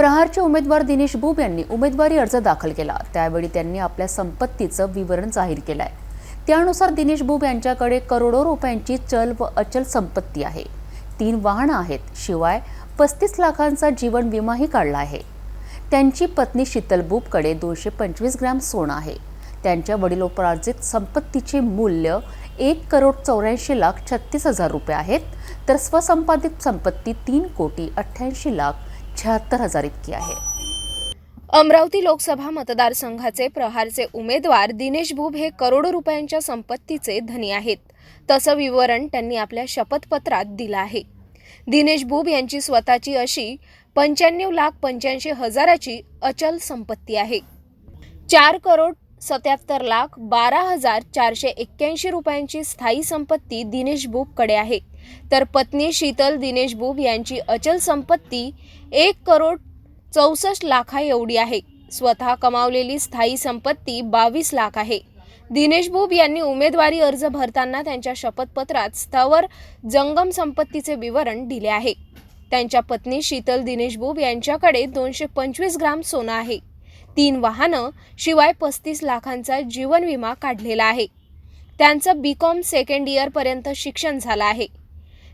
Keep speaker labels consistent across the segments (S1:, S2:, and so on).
S1: प्रहारचे उमेदवार दिनेश बुब यांनी उमेदवारी अर्ज दाखल केला. त्यावेळी त्यांनी आपल्या संपत्तीचं विवरण जाहीर केलं आहे त्यानुसार दिनेश बुब यांच्याकडे करोडो रुपयांची चल व अचल संपत्ती आहे. तीन वाहनं आहेत. शिवाय पस्तीस लाखांचा जीवन विमाही काढला आहे. त्यांची पत्नी शीतल बुबकडे दोनशे पंचवीस ग्रॅम सोनं आहे. त्यांच्या वडिलोपार्जित संपत्तीचे मूल्य एक करोड चौऱ्याऐंशी लाख छत्तीस हजार रुपये आहेत. तर स्वसंपादित संपत्ती तीन कोटी अठ्ठ्याऐंशी लाख शहात्तर हजार इतकी आहे.
S2: अमरावती लोकसभा मतदारसंघाचे प्रहारचे उमेदवार दिनेश बुब हे करोडो रुपयांच्या संपत्तीचे धनी आहेत. तसं विवरण त्यांनी आपल्या शपथपत्रात दिलं आहे. दिनेश बुब यांची स्वतःची अशी पंच्याण्णव लाख पंच्याऐंशी हजाराची अचल संपत्ती आहे. चार करोड सत्याहत्तर लाख बारा हजार चारशे एक्क्याऐंशी रुपयांची स्थायी संपत्ती दिनेश बुबकडे आहे. तर पत्नी शीतल दिनेश बुब यांची अचल संपत्ती एक करोड चौसष्ट लाखा एवढी आहे. स्वतः कमावलेली स्थायी संपत्ती बावीस लाख आहे. दिनेश बुब यांनी उमेदवारी अर्ज भरताना त्यांच्या शपथपत्रात स्थावर जंगम संपत्तीचे विवरण दिले आहे. त्यांच्या पत्नी शीतल दिनेश बुब यांच्याकडे दोनशे पंचवीस ग्राम सोनं आहे. तीन वाहनं शिवाय पस्तीस लाखांचा जीवन विमा काढलेला आहे. त्यांचं बी कॉम सेकंड इयरपर्यंत शिक्षण झालं आहे.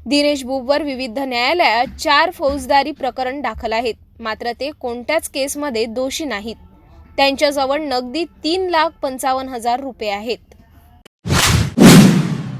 S2: दिनेश बुबवर विविध न्यायालयात चार फौजदारी प्रकरण दाखल आहेत. मात्र ते कोणत्याच केसमध्ये दोषी नाहीत. त्यांच्याजवळ नगदी तीन लाख पंचावन्न हजार रुपये आहेत.